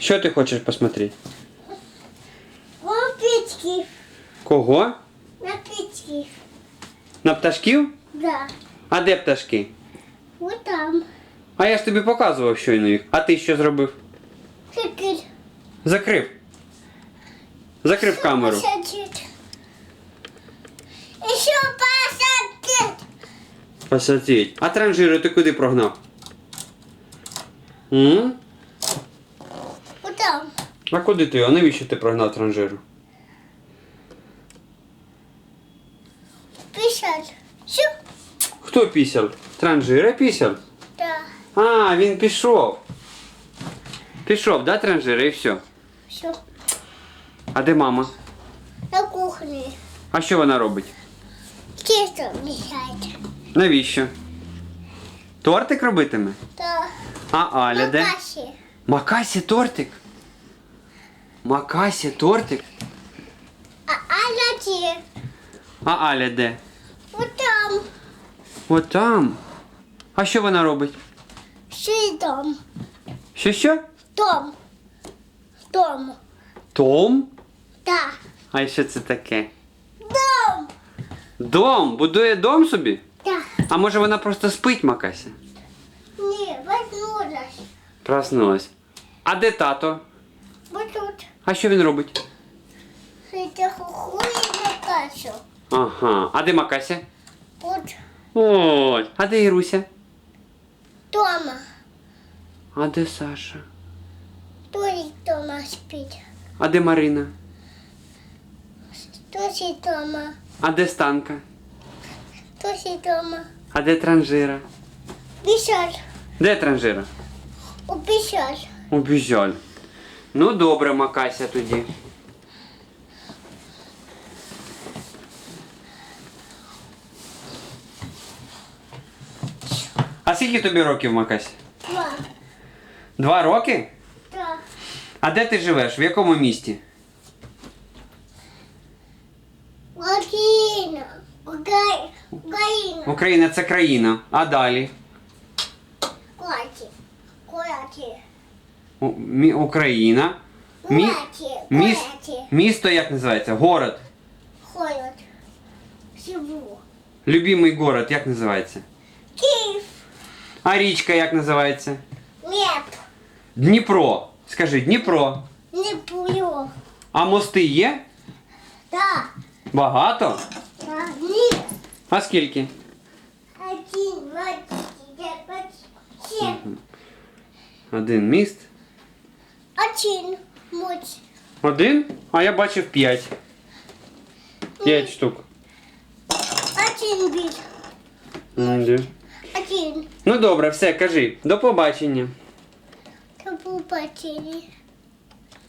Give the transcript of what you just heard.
Що ти хочеш посмотрети? Лапички. Кого? Лапички. На пташків? Да. А де пташки? Вот там. А я ж тобі показував щойно їх. А ти що зробив? Теперь. Закрив. Закрив камеру. Посадить. Еще посадить. Посадіть. А транжири ти куди прогнав? М? А куди ти його? Навіщо ти прогнав транжиру? Писать. Все. Хто пісяв? Транжира пісяв? Да. А, він пішов. Пішов, да, транжира, і все. Все. А де мама? На кухне. А що вона робить? Тесто мешает. Навіщо? Тортик робитиме? Да. А Аля де? Макаси. Макасі тортик. Макасі тортик. А Аля где? А Аля де? Вот там. От там. А що вона робить? Ши дом. Що що? Дом. Дом. Том? Да. А що це таке? Дом. Дом! Будує дом собі? Да. А може вона просто спить, Макася? Не, возьмулась. Проснулась. А де тато? Вот тут. А що він робить? Хуй на. Ага. А де Макася? Вот Ой. А де Іруся? дома. А де Саша? Толик дома спит. А де Марина? Тоси дома. А де Станка? Тоси дома. А де транжира? Бежал. Де транжира? Убежал. Убіжаль. Ну добре, Макася тоді. А скільки тобі років, Макась? Два. Два роки? Да. А де ти живеш? В якому місті? Украина. Укра- Украина. Україна це країна. А далі? Куати. Куати. Мі- Україна. Мі... Міс... Куати. Місто як називається? Город. Ходят. Живу. Любимий город як називається? Киев. А річка як називається? Нет. Дніпро. Скажи, Дніпро. Не. А мости є? Да. Багато? Нет. А скільки? Один, два, три, четыре, пять, семь. Один міст. Один. Муть. Один? А я бачив п'ять. П'ять штук. Один бит. Мгм. Один. Ну добре, все, кажи. До побачення. До побачення.